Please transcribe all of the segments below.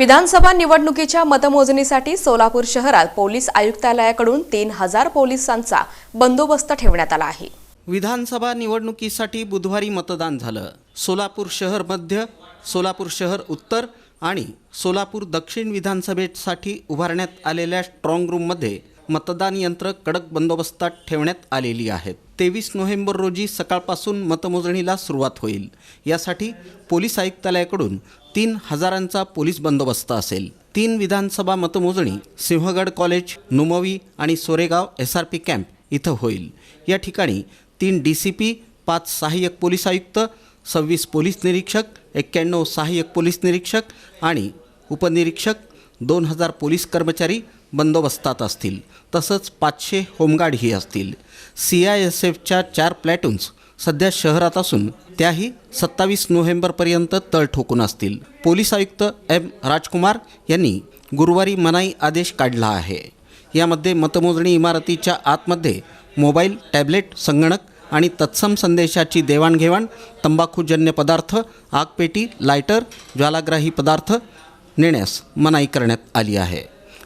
विधानसभा निवडणुकीच्या मतमोजणीसाठी सोलापूर शहरात पोलीस आयुक्तालयाकडून तीन हजार पोलिसांचा बंदोबस्त ठेवण्यात आला आहे. विधानसभा निवडणुकीसाठी बुधवारी मतदान झालं. सोलापूर शहर मध्य सोलापूर शहर उत्तर आणि सोलापूर दक्षिण विधानसभेसाठी उभारण्यात आलेल्या स्ट्रॉंग रूममध्ये मतदान यंत्र कडक बंदोबस्तात ठेवण्यात आलेली आहेत. तेवीस नोव्हेंबर रोजी सकाळपासून मतमोजणीला सुरुवात होईल. यासाठी पोलीस आयुक्तालयाकडून तीन हजारांचा पोलीस बंदोबस्त असेल. तीन विधानसभा मतमोजणी सिंहगड कॉलेज नुमवी आणि Soregaon S R P camp इथं होईल. या ठिकाणी तीन डी सी पी पाच सहाय्यक पोलीस आयुक्त सव्वीस पोलीस निरीक्षक एक्क्याण्णव सहाय्यक पोलीस निरीक्षक आणि उपनिरीक्षक दोन हजार पोलीस कर्मचारी बंदोबस्तात असतील. तसंच पाचशे होमगार्डही असतील. सी आय एस एफच्या चार प्लॅटून्स सध्या शहरात असून त्याही सत्तावीस नोव्हेंबरपर्यंत तळ ठोकून असतील. पोलीस आयुक्त एम राजकुमार यांनी गुरुवारी मनाई आदेश काढला आहे. यामध्ये मतमोजणी इमारतीच्या आतमध्ये मोबाईल टॅबलेट संगणक आणि तत्सम संदेशाची देवाणघेवाण तंबाखूजन्य पदार्थ आगपेटी लायटर ज्वालाग्राही पदार्थ नेण्यास मनाई करण्यात आली आहे.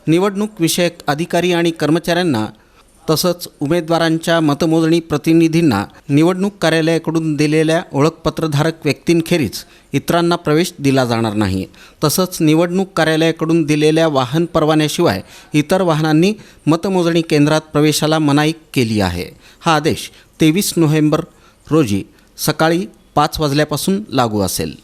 निवडणूक विषयक अधिकारी आणि कर्मचाऱ्यांना तसंच उमेदवारांच्या मतमोजणी प्रतिनिधींना निवडणूक कार्यालयाकडून दिलेल्या ओळखपत्रधारक व्यक्तींखेरीज इतरांना प्रवेश दिला जाणार नाही. तसंच निवडणूक कार्यालयाकडून दिलेल्या वाहन परवान्याशिवाय इतर वाहनांनी मतमोजणी केंद्रात प्रवेशाला मनाई केली आहे. हा आदेश तेवीस नोव्हेंबर रोजी सकाळी पाच वाजल्यापासून लागू असेल.